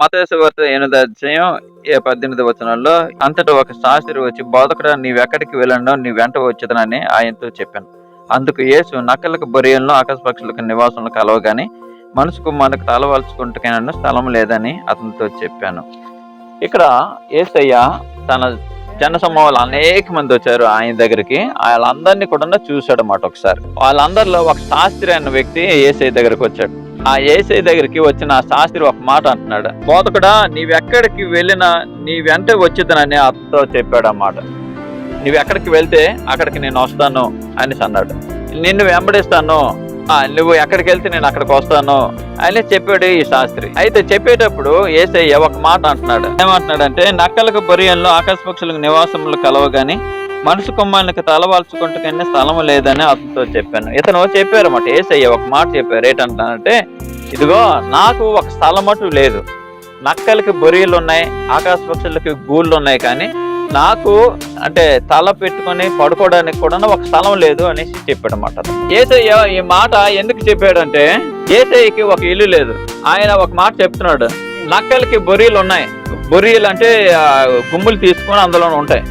మతేశ్వర్త ఎనిమిది అధ్యాయం ఏ పద్దెనిమిది వచనంలో అంతటా ఒక శాస్త్రి వచ్చి బోధకుడా నీవెక్కడికి వెళ్ళండో నీ వెంట వచ్చేదనని ఆయనతో చెప్పాను. అందుకు యేసు నక్కలకు బొరియలను ఆకాశపక్షులకు నివాసంలో కలవగాని మనసుకు మనకు తలవల్చుకుంటుకైనా స్థలం లేదని అతనితో చెప్పాను. ఇక్కడ ఏసయ్య తన జన సమూహాలు అనేక మంది వచ్చారు ఆయన దగ్గరికి. వాళ్ళందరినీ కూడా చూశాడు అన్నమాట ఒకసారి. వాళ్ళందరిలో ఒక శాస్త్రి అన్న వ్యక్తి ఏసఐ దగ్గరికి వచ్చాడు. ఆ ఏసై దగ్గరికి వచ్చిన ఆ శాస్త్రి ఒక మాట అంటున్నాడు. బోధకుడా నీవెక్కడికి వెళ్ళినా నీ వెంట వచ్చిద్దనని అతతో చెప్పాడు అన్నమాట నువ్వు ఎక్కడికి వెళ్తే అక్కడికి నేను వస్తాను అనేసి అన్నాడు. నిన్ను వెంబడిస్తాను. నువ్వు ఎక్కడికి వెళ్తే నేను అక్కడికి వస్తాను అని చెప్పాడు ఈ శాస్త్రి. అయితే చెప్పేటప్పుడు ఏసయ్య ఒక మాట అంటున్నాడు. ఏమంటున్నాడంటే నక్కలకు బొరియల్లో ఆకాశ పక్షులకు నివాసములు కలవగాని మనసు కొమ్మానికి తలవాల్చుకుంటుకనే స్థలం లేదని అతనితో చెప్పాను. ఇతను చెప్పారన్నమాట ఏసయ్య ఒక మాట చెప్పారు. ఏంటంటానంటే ఇదిగో నాకు ఒక స్థలం లేదు. నక్కలకి బొరియలు ఉన్నాయి ఆకాశ పక్షులకి గూళ్ళు ఉన్నాయి కానీ నాకు అంటే తల పెట్టుకొని పడుకోవడానికి కూడా ఒక స్థలం లేదు అనేసి చెప్పాడు అనమాట ఏసయ్య ఈ మాట ఎందుకు చెప్పాడంటే ఏసయ్యకి ఒక ఇల్లు లేదు. ఆయన ఒక మాట చెప్తున్నాడు. నక్కలకి బొరియలు ఉన్నాయి. బొరియలు అంటే గుమ్ములు తీసుకొని అందులో ఉంటాయి.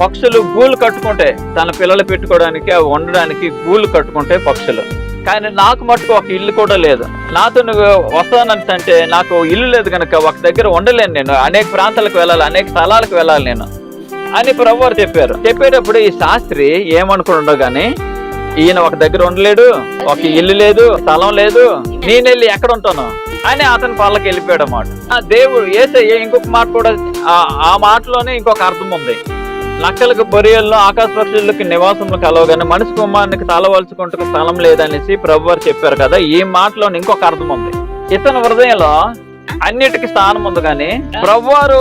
పక్షులు గూళ్ళు కట్టుకుంటే తన పిల్లలు పెట్టుకోవడానికి అవి ఉండడానికి గూళ్ళు కట్టుకుంటే పక్షులు. కానీ నాకు మటుకు ఒక ఇల్లు కూడా లేదు. నాతో నువ్వు వస్తానంటే అంటే నాకు ఇల్లు లేదు కనుక ఒక దగ్గర ఉండలేను నేను. అనేక ప్రాంతాలకు వెళ్ళాలి అనేక స్థలాలకు వెళ్ళాలి నేను. అని ప్రభువారు చెప్పారు. చెప్పేటప్పుడు ఈ శాస్త్రి ఏమనుకున్నాడో గాని ఈయన ఒక దగ్గర ఉండలేడు ఒక ఇల్లు లేదు స్థలం లేదు నేను వెళ్ళి ఎక్కడ ఉంటాను? అని అతని పళ్ళకి వెళ్ళిపోయాడు అన్నమాట. ఆ దేవుడు ఏసే ఇంకొక మాట కూడా ఆ మాటలోనే ఇంకొక అర్థం ఉంది. నక్కలకు బొరియల్లో ఆకాశ పక్షులకి నివాసములు కలవగానే మనిషి కుమారునికి తలవలుచుకుంటూ స్థలం లేదనేసి ప్రభు వారు చెప్పారు కదా. ఈ మాటలో ఇంకొక అర్థం ఉంది ఇతని హృదయంలో అన్నిటికి స్థానం ఉంది కానీ ప్రభువారు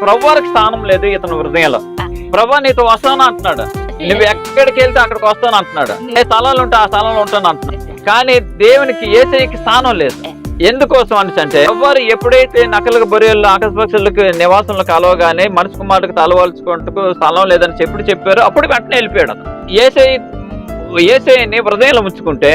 ప్రభువారికి స్థానం లేదు ఇతని హృదయంలో. ప్రభా నీతో వస్తాను? అంటున్నాడు. నువ్వు ఎక్కడికి వెళ్తే అక్కడికి వస్తాను? అంటున్నాడు. ఏ స్థలాలు ఉంటే ఆ స్థలంలో ఉంటాను అంటున్నాడు. కానీ దేవునికి ఏసైకి స్థానం లేదు. ఎందుకోసం అని అంటే ఎవరు ఎప్పుడైతే నకలకు బొరియల్లో ఆకాశపక్షులకు నివాసంలో కలవగానే మనసు కుమారుడికి తలవాల్చుకుంటూ స్థలం లేదని చెప్పుడు చెప్పారు అప్పుడు వెంటనే వెళ్ళిపోయాడు ఏసై ఏసైని హృదయంలో ఉంచుకుంటే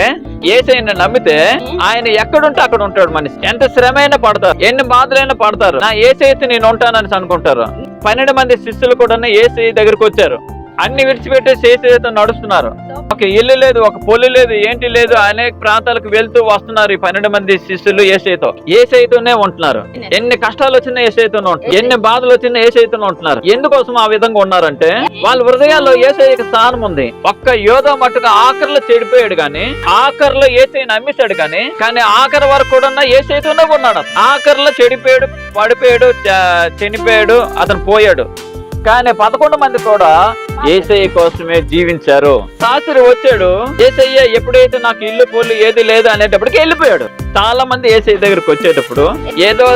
ఏసైని నమ్మితే ఆయన ఎక్కడుంటే అక్కడ ఉంటాడు మనిషి. ఎంత శ్రమైనా పడతారు ఎన్ని బాధలైనా పడతారు. నా ఏసైతే నేను ఉంటానని అనుకుంటారు. పన్నెండు మంది శిష్యులు కూడా ఏసై దగ్గరికి వచ్చారు. అన్ని విడిచిపెట్టేసి ఏసైతో నడుస్తున్నారు. ఒక ఇల్లు లేదు ఒక పొల్లు లేదు ఏంటి లేదు అనేక ప్రాంతాలకు వెళ్తూ వస్తున్నారు ఈ పన్నెండు మంది శిష్యులు ఏసైతో. ఏసైతోనే ఉంటున్నారు. ఎన్ని కష్టాలు వచ్చినా ఏసైతోనే ఉంటున్నారు. ఎన్ని బాధలు వచ్చినా ఏసైతోనే ఉంటున్నారు. ఎందుకోసం ఆ విధంగా ఉన్నారంటే వాళ్ళ హృదయాల్లో ఏసైకి స్థానం ఉంది. ఒక్క యోధ మట్టుగా ఆఖరిలో చెడిపోయాడు కానీ ఆఖరిలో ఏసై నమ్మేశాడు కానీ కానీ ఆఖరి వరకు కూడా ఏసైతోనే ఉన్నాడు. ఆఖరిలో చెడిపోయాడు పడిపోయాడు చ- చనిపోయాడు అతను పోయాడు. కానీ పదకొండు మంది కూడా ఏసయ్య కోసమే జీవించారు. శాస్త్రి వచ్చాడు. ఏసయ్య ఎప్పుడైతే నాకు ఇల్లు పోలు ఏది లేదు అనేటప్పటికి వెళ్ళిపోయాడు. చాలా మంది ఏసయ్య దగ్గరికి వచ్చేటప్పుడు ఏదో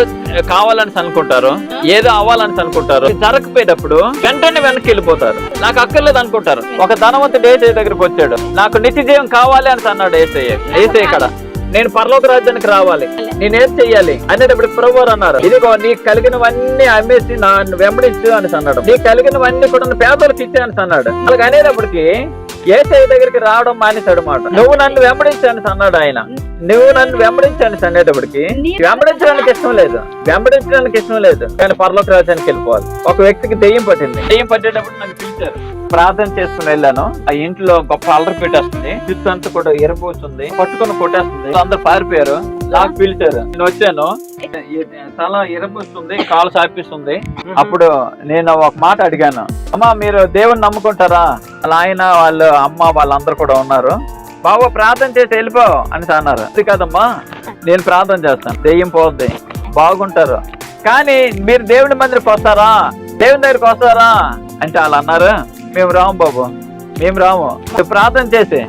కావాలని అనుకుంటారు ఏదో అవ్వాలని అనుకుంటారు జరగకపోయేటప్పుడు వెంటనే వెనక్కి వెళ్ళిపోతారు. నాకు అక్కర్లేదు అనుకుంటారు. ఒక ధనవంతుడు ఏసయ్య దగ్గరికి వచ్చాడు. నాకు నిత్య జీవం కావాలి అని అన్నాడు ఏసయ్య. ఏసయ్య ఇక్కడ. నేను పరలోక రాజ్యానికి రావాలి. నేనేం చెయ్యాలి? అనేటప్పుడు ప్రభువారు అన్నారు. ఇదిగో నీకు కలిగినవన్నీ అమ్మేసి నన్ను వెంబడించు అని అన్నాడు. నీకు కలిగినవన్నీ కూడా పేదలకు ఇచ్చే అని అన్నాడు. అలాగే అనేటప్పటికి ఏసఐ దగ్గరికి రావడం మానేశాడు మాట. నువ్వు నన్ను వెంబడించాను అన్నాడు ఆయన. నువ్వు నన్ను వెంబడించాను అనేటప్పటికి వెంబడించడానికి ఇష్టం లేదు. వెంబడించడానికి ఇష్టం లేదు. కానీ పరలోక రాజ్యానికి వెళ్ళిపోవాలి. ఒక వ్యక్తికి దెయ్యం పట్టింది. దెయ్యం పట్టేటప్పుడు నన్ను పిలిచారు. ప్రార్థన చేసుకుని వెళ్ళాను. ఆ ఇంట్లో గొప్ప అల్లరి పెట్టేస్తుంది. చుట్టూ అంతా కూడా ఎరపోతుంది పట్టుకొని కొట్టేస్తుంది. అందరు పారిపోయారు. నాకు పిలిచారు. నేను వచ్చాను. తల ఎరపోస్తుంది కాలు సాపిస్తుంది అప్పుడు నేను ఒక మాట అడిగాను. అమ్మా మీరు దేవుని నమ్ముకుంటారా? అలా ఆయన వాళ్ళు అమ్మ వాళ్ళందరూ కూడా ఉన్నారు. బాబు ప్రార్థన చేసి వెళ్ళిపో అని అన్నారు. అది కాదమ్మా. నేను ప్రార్థన చేస్తాను. దెయ్యం పోద్ది. బాగుంటారు. కానీ మీరు దేవుని మందిరికి వస్తారా? దేవుని దగ్గరికి వస్తారా? అంటే వాళ్ళు అన్నారు. మేము రాము బాబు. మేము రాము. నువ్వు ప్రార్థన చేసి.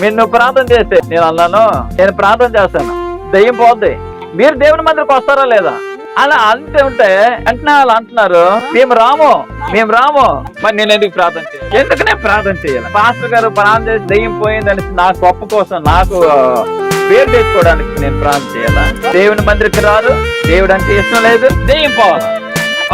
మీరు నువ్వు ప్రార్థన చేస్తే నేను అన్నాను నేను ప్రార్థన చేస్తాను. దయ్యం పోద్ది. మీరు దేవుని మందిరికి వస్తారా లేదా? అలా అంతే ఉంటే వెంటనే వాళ్ళు అంటున్నారు మేము రాము మేము రాము. మరి నేను ఎందుకు ప్రార్థన చేయాలి? ఎందుకు నేను ప్రార్థన చేయాలి? పాస్టర్ గారు ప్రార్థన చేసి దెయ్యం పోయిందని నా గొప్ప కోసం నాకు పేరు తెచ్చుకోవడానికి నేను ప్రార్థన చేయాలా? దేవుని మందిరికి రాదు దేవుడు అంటే ఇష్టం లేదు దయ్యం పోవాలి.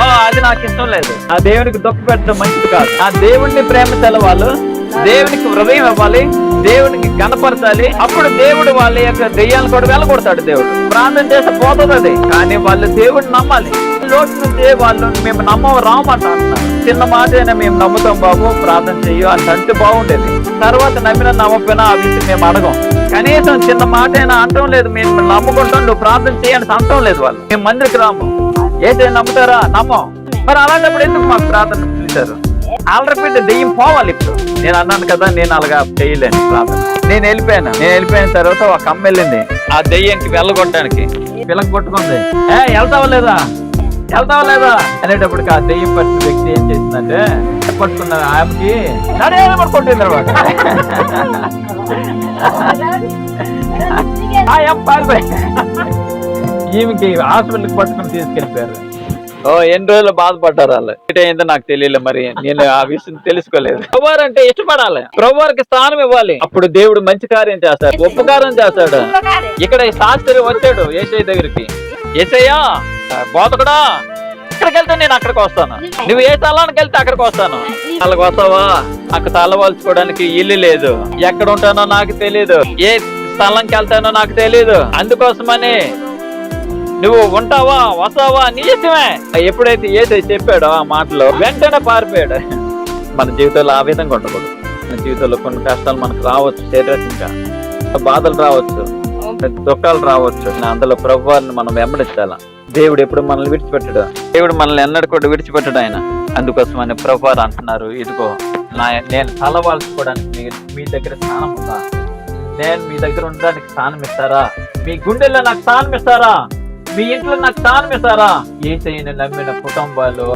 అది నాకు ఇష్టం లేదు. ఆ దేవునికి దుఃఖ పెట్టడం మంచిది కాదు. ఆ దేవుడిని ప్రేమ వాళ్ళు దేవునికి హృదయం ఇవ్వాలి. దేవునికి కనపరచాలి అప్పుడు దేవుడు వాళ్ళ యొక్క దెయ్యాలను కూడా వెళ్ళగొడతాడు దేవుడు. ప్రార్థన చేస్తే పోతుంది అది. కానీ వాళ్ళు దేవుడిని నమ్మాలి. లోటు నుంచి వాళ్ళు మేము నమ్మవు రామంట చిన్న మాట అయినా మేము నమ్ముతాం బాబు ప్రార్థన చెయ్యి అని అంటే బాగుండేది. తర్వాత నమ్మిన నమ్మపోయినా ఆ విషయం మేము అడగం. కనీసం చిన్న మాట అయినా అంటం లేదు. మేము నమ్ముకుంటాం నువ్వు ప్రార్థన చేయని అంటం లేదు వాళ్ళు. మేము మందిరికి రాము. ఏదైనా నమ్ముతారా? నమ్మం. మరి అలాంటప్పుడు ఎందుకు మాకు ప్రార్థన పిలిచారు ఆల్రెడీ దెయ్యం పోవాలి ఇప్పుడు. నేను అన్నాను కదా నేను అలాగా చేయలేను ప్రార్థన. నేను వెళ్ళిపోయాను. నేను వెళ్ళిపోయిన తర్వాత ఒక అమ్మ వెళ్ళింది. ఆ దెయ్యానికి వెళ్ళగొట్టడానికి. పిల్లకి కొట్టుకుంది ఏ వెళ్తావా లేదా? వెళ్తావా లేదా? అనేటప్పటికి ఆ దెయ్యం పట్టిన వ్యక్తి ఏం చేసిందంటే పట్టుకున్న ఆమెకి నడే కొట్టింది అనమాట ఆ పారిపోయి ఈమెకి హాస్పిటల్కి పట్టుకుని తీసుకెళ్ళిపోయారు. ఓ ఎన్ని రోజులు బాధపడ్డారు వాళ్ళు? అయిందో నాకు తెలియలే మరి. నేను ఆ విషయం తెలుసుకోలేదు. ప్రభువారు అంటే ఇష్టపడాలి. ప్రభువారికి స్థానం ఇవ్వాలి. అప్పుడు దేవుడు మంచి కార్యం చేస్తాడు ఉపకారం చేస్తాడు. ఇక్కడ ఈ శాస్త్రి వచ్చాడు ఏసఐ దగ్గరికి. ఏసయ్యా బోధకుడా ఇక్కడికి వెళ్తే నేను అక్కడికి వస్తాను. నువ్వు ఏ స్థలానికి వెళ్తే అక్కడికి వస్తాను. వాళ్ళకి వస్తావా? అక్కడ తలవాల్చుకోవడానికి ఇల్లు లేదు. ఎక్కడ ఉంటానో నాకు తెలియదు ఏ స్థలంకి వెళ్తానో నాకు తెలియదు అందుకోసమని నువ్వు ఉంటావా వస్తావా నీ ఇష్టమే. ఎప్పుడైతే ఏసై చెప్పాడో ఆ మాటలో వెంటనే పారిపోయాడు. మన జీవితంలో ఆ విధంగా ఉండకూడదు. మన జీవితంలో కొన్ని కష్టాలు మనకు రావచ్చు శరీరంగా బాధలు రావచ్చు దుఃఖాలు రావచ్చు. అందులో ప్రభువారిని మనం వెంబడించాల? దేవుడు ఎప్పుడు మనల్ని విడిచిపెట్టడు. దేవుడు మనల్ని ఎన్నడూ కూడా విడిచిపెట్టడు ఆయన. అందుకోసం అని ప్రభువారు అంటున్నారు ఇదిగో నా నేను తలవాల్చుకోవడానికి మీ మీ దగ్గర స్థానం ఉందా? నేను మీ దగ్గర ఉండడానికి స్థానం ఇస్తారా? మీ గుండెల్లో నాకు స్థానం ఇస్తారా? మీ ఇంట్లో నాకు స్థానం ఇస్తారా ఏ నమ్మిన కుటుంబాలు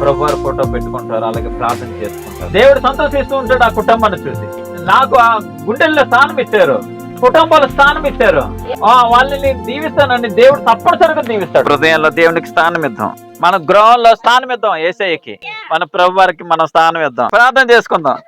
ప్రభువారు ఫోటో పెట్టుకుంటారు అలాగే ప్రార్థన చేసుకుంటారు. దేవుడు సంతోషిస్తూ ఉంటాడు ఆ కుటుంబాన్ని చూసి. నాకు ఆ గుండెల్లో స్థానం ఇచ్చారు. కుటుంబాలు స్థానం ఇచ్చారు. ఆ వాళ్ళని దీవిస్తానని దేవుడు తప్పనిసరిగా దీవిస్తాడు. హృదయంలో దేవునికి స్థానం ఇద్దాం. మన గృహంలో స్థానం ఇద్దాం ఏసఐకి మన ప్రభు వారికి మనం స్థానం ఇద్దాం. ప్రార్థన చేసుకుందాం.